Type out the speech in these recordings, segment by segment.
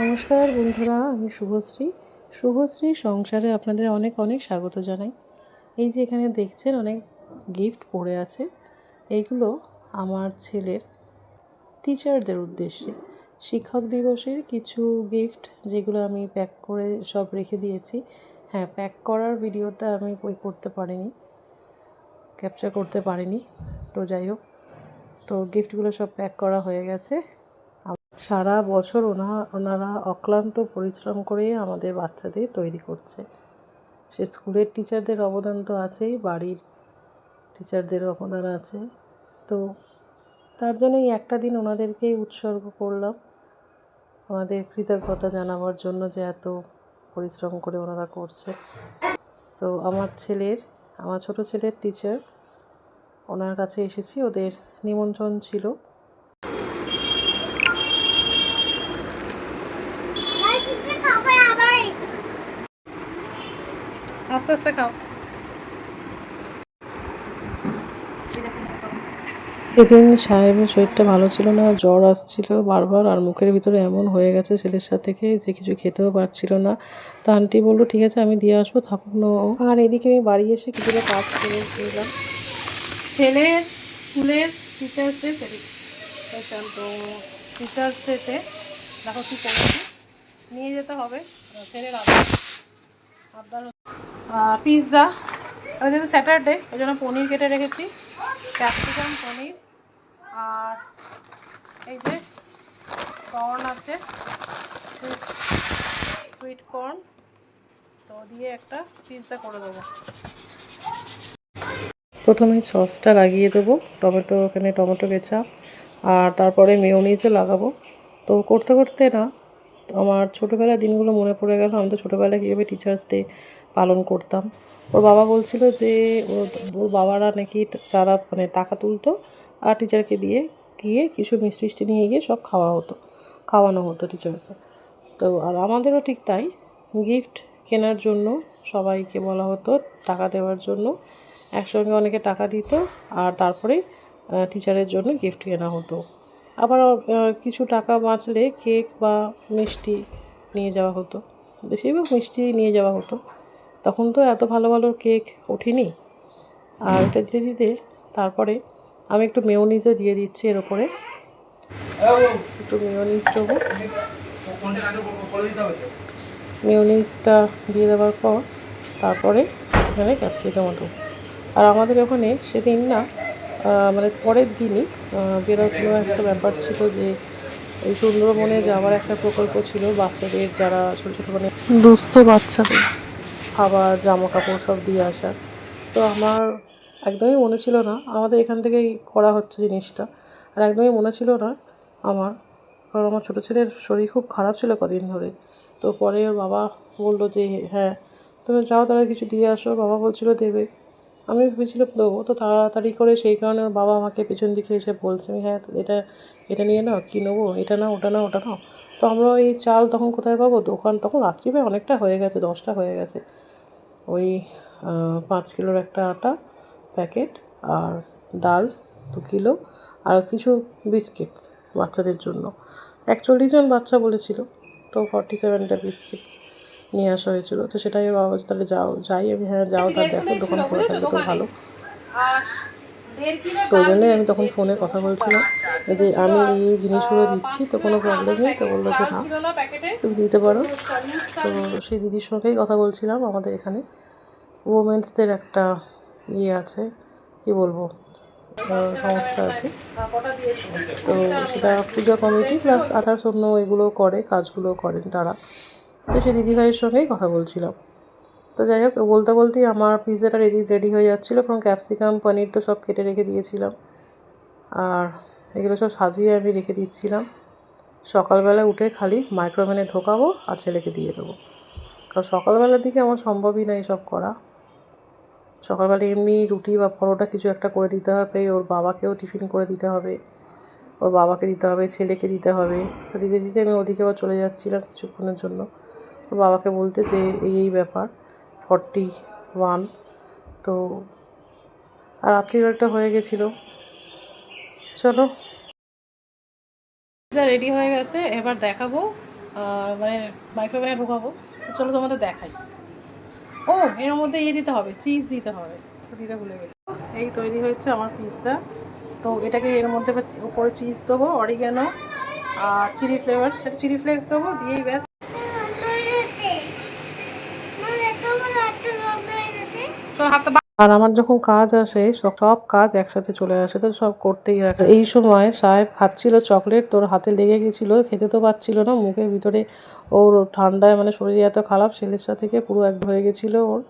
নমস্কার বন্ধুরা, আমি শুভশ্রী। শুভশ্রী সংসারে আপনাদের অনেক অনেক স্বাগত জানাই। এই যে এখানে দেখছেন অনেক গিফট পড়ে আছে। এইগুলো আমার ছেলের টিচারদের উদ্দেশ্যে। শিক্ষক দিবসের কিছু গিফট যেগুলো আমি প্যাক করে সব রেখে দিয়েছি। হ্যাঁ প্যাক করার ভিডিওটা আমি ওই করতে পারিনি ক্যাপচার করতে পারিনি। তো যাই হোক, তো গিফটগুলো সব প্যাক করা হয়ে গেছে। সারা বছর ওনা, ওনারা অক্লান্ত পরিশ্রম করে আমাদের বাচ্চাদের তৈরি করছে। সে স্কুলের টিচারদের অবদান তো আছেই, বাড়ির টিচারদেরও অবদান আছে। তো তার জন্যই একটা দিন ওনাদেরকেই উৎসর্গ করলাম। আমাদের কৃতজ্ঞতা জানাবার জন্য যে এত পরিশ্রম করে ওনারা করছে। তো আমার ছেলের, আমার ছোট ছেলের টিচার ওনার কাছে এসেছি, ওদের নিমন্ত্রণ ছিল। আস্তে আস্তে খাও। সেদিন সাহেবের শরীরটা ভালো ছিল না জ্বর আসছিল বারবার আর মুখের ভিতরে এমন হয়ে গেছে ছেলের সাথে থেকে যে কিছু খেতেও পারছিল না। তো আন্টি বলল ঠিক আছে আমি দিয়ে আসব থাকুক না আর এদিকে আমি বাড়ি এসে কিছুটা কাজ করে ছেলের স্কুলের টিচার্স ডে তো টিচার্স ডেতে দেখো কী করছি। নিয়ে যেতে হবে। ছেলের আবদার। আবদার পিৎজা ওই যেহেতু স্যাটারডে ওই জন্য পনির কেটে রেখেছি ক্যাপসিকাম পনির, আর এই যে কর্ন আছে সুইট কর্ন তো দিয়ে একটা পিৎজা করে দেবো। প্রথমে সসটা লাগিয়ে দেবো, টমেটো ওখানে টমেটো কেচাপ, আর তারপরে মেয়োনিজও লাগাবো। তো করতে করতে না আমার ছোটোবেলার দিনগুলো মনে পড়ে গেল। আমি তো ছোটোবেলায় কীভাবে টিচার্স ডে পালন করতাম। ওর বাবা বলছিল যে, ওর বাবারা নাকি যারা মানে টাকা তুলতো আর টিচারকে দিয়ে গিয়ে কিছু মিষ্টি নিয়ে গিয়ে সব খাওয়া হতো, খাওয়ানো হতো টিচারকে তো আর আমাদেরও ঠিক তাই। গিফট কেনার জন্য সবাইকে বলা হতো, টাকা দেওয়ার জন্য। একসঙ্গে অনেকে টাকা দিত আর তারপরে টিচারের জন্য গিফট কেনা হতো। আবার কিছু টাকা বাঁচলে কেক বা মিষ্টি নিয়ে যাওয়া হতো। বেশিরভাগ মিষ্টি নিয়ে যাওয়া হতো। তখন তো এত ভালো ভালো কেক ওঠেনি। আর এটা দিতে দিতে তারপরে আমি একটু মেয়োনিজও দিয়ে দিচ্ছি এর ওপরে। একটু মেয়োনিজ দেবো। মেয়োনিজটা দিয়ে দেওয়ার পর তারপরে এখানে ক্যাপসিকাম দেবো। আর আমাদের ওখানে সেদিন না মানে পরের দিনই বেরোনো একটা ব্যাপার ছিল যে ওই সুন্দরবনে যাওয়ার একটা প্রকল্প ছিল বাচ্চাদের যারা ছোটো ছোটো মানে দুস্থ বাচ্চাদের খাবার জামা কাপড় সব দিয়ে আসার। তো আমার একদমই মনে ছিল না, আমাদের এখান থেকেই করা হচ্ছে জিনিসটা। আর একদমই মনে ছিল না আমার, কারণ আমার ছোটো ছেলের শরীর খুব খারাপ ছিল কদিন ধরে। তো পরে বাবা বলল যে হ্যাঁ তুমি যাও তারা কিছু দিয়ে আসো। বাবা বলছিল, দেবে। আমি ভেবেছিলাম দেবো তো তাড়াতাড়ি করে সেই কারণে ওর বাবা আমাকে পেছন দিকে এসে বলছে হ্যাঁ এটা এটা নিয়ে নাও, কী নেব, এটা না ওটা না ওটা নাও। তো আমরা এই চাল তখন কোথায় পাবো? দোকান তখন রাত্রি প্রায় অনেকটা হয়ে গেছে, দশটা হয়ে গেছে। ওই পাঁচ কিলোর একটা আটা প্যাকেট আর ডাল দু কিলো আর কিছু বিস্কিট বাচ্চাদের জন্য। একচল্লিশ জন বাচ্চা বলেছিল, তো ফর্টি সেভেনটা বিস্কিট। নিয়ে আসা হয়েছিল। তো সেটাই বাবা বলছে, তাহলে যাও যাই। আমি হ্যাঁ যাও তা দেখো দোকান খোলা থাকলে তো ভালো। তো ওই জন্যই আমি তখন ফোনে কথা বলছিলাম। যে আমি এই জিনিসগুলো দিচ্ছি তো কোনো প্রবলেম নেই। তো বলল যে না ছিল না তুমি দিতে পারো। তো সেই দিদির সঙ্গেই কথা বলছিলাম আমাদের এখানে। ওমেন্সদের একটা ইয়ে আছে কি বলব সংস্থা আছে। তো সেটা পূজা কমিটি প্লাস আদার্স অন্য এগুলো করে কাজগুলো করেন তারা। তো সেই দিদিভাইয়ের সঙ্গেই কথা বলছিলাম তো যাই হোক, বলতে বলতেই আমার পিৎজাটা রেডি রেডি হয়ে যাচ্ছিল কারণ ক্যাপসিকাম পনির তো সব কেটে রেখে দিয়েছিলাম। আর এগুলো সব সাজিয়ে আমি রেখে দিচ্ছিলাম। সকালবেলা উঠে খালি মাইক্রোওভেনে ঢোকাবো আর ছেলেকে দিয়ে দেবো। কারণ সকালবেলার দিকে আমার সম্ভবই না এসব করা। সকালবেলা এমনি রুটি বা পরোটা কিছু একটা করে দিতে হবে, ওর বাবাকেও টিফিন করে দিতে হবে, ওর বাবাকে দিতে হবে, ছেলেকে দিতে হবে। তো দিতে দিতে আমি ওদিকে আবার চলে যাচ্ছিলাম কিছুক্ষণের জন্য। ওর বাবাকে বলতে যে এই এই ব্যাপার ফর্টি ওয়ান তো আর রাত্রির একটা হয়ে গেছিল। চলো। পিৎজা রেডি হয়ে গেছে, এবার দেখাবো মানে মাইক্রোওয়েভে ঢোকাবো। তো চলো তোমাদের দেখাই। ও, এর মধ্যে ইয়ে দিতে হবে চিজ দিতে হবে। তো দিতে ভুলে গেছি। এই তৈরি হয়েছে আমার পিৎজা তো এটাকে এর মধ্যে উপরে চিজ দেবো অরিগ্যানো আর চিলি ফ্লেভার চিলি ফ্লেক্স দেবো, দিয়েই ব্যাস তোর হাতটা বা- আর আমার যখন কাজ আসে, সব কাজ একসাথে চলে আসে, তো সব করতেই হয় এই সময় সাহেব খাচ্ছিল চকলেট, তোর হাতে লেগে গেছিল, খেতে তো পারছিল না, মুখের ভিতরে ওর ঠান্ডায় মানে শরীর এত খারাপ সেলেসা থেকে পুরো এক হয়ে গেছিল ওর,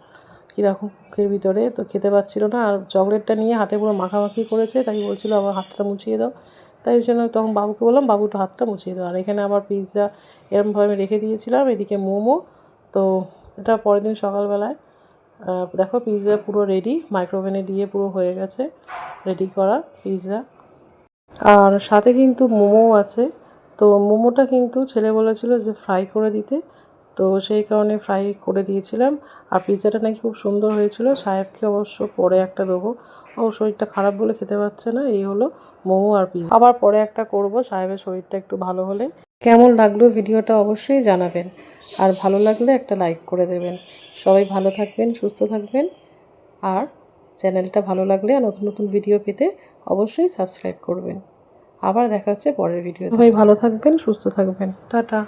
কীরকম মুখের ভিতরে, তো খেতে পাচ্ছিল না। আর চকলেটটা নিয়ে হাতে পুরো মাখামাখি করেছে, তাই বলছিল, আমার হাতটা মুছিয়ে দাও। তাই জন্য তখন বাবুকে বললাম, বাবু, একটু হাতটা মুছিয়ে দাও। আর এখানে আবার পিৎজা এরমভাবে আমি রেখে দিয়েছিলাম, এদিকে মোমো, তো এটা পরের দিন সকালবেলায়। দেখো পিৎজা পুরো রেডি মাইক্রোওভেনে দিয়ে পুরো হয়ে গেছে রেডি করা পিৎজা আর সাথে কিন্তু মোমো আছে। তো মোমোটা কিন্তু ছেলে বলেছিল যে ফ্রাই করে দিতে। তো সেই কারণে ফ্রাই করে দিয়েছিলাম। আর পিৎজাটা নাকি খুব সুন্দর হয়েছিল। সাহেবকে অবশ্য পরে একটা দেবো। ও শরীরটা খারাপ বলে খেতে পারছে না। এই হলো মোমো আর পিৎজা আবার পরে একটা করব। সাহেবের শরীরটা একটু ভালো হলে। কেমন লাগল ভিডিওটা অবশ্যই জানাবেন। আর ভালো লাগলে একটা লাইক করে দেবেন। সবাই ভালো থাকবেন, সুস্থ থাকবেন। আর চ্যানেলটা ভালো লাগলে আর নতুন নতুন ভিডিও পেতে অবশ্যই সাবস্ক্রাইব করবেন। আবার দেখা হচ্ছে পরের ভিডিও সবাই ভালো থাকবেন, সুস্থ থাকবেন। টাটা।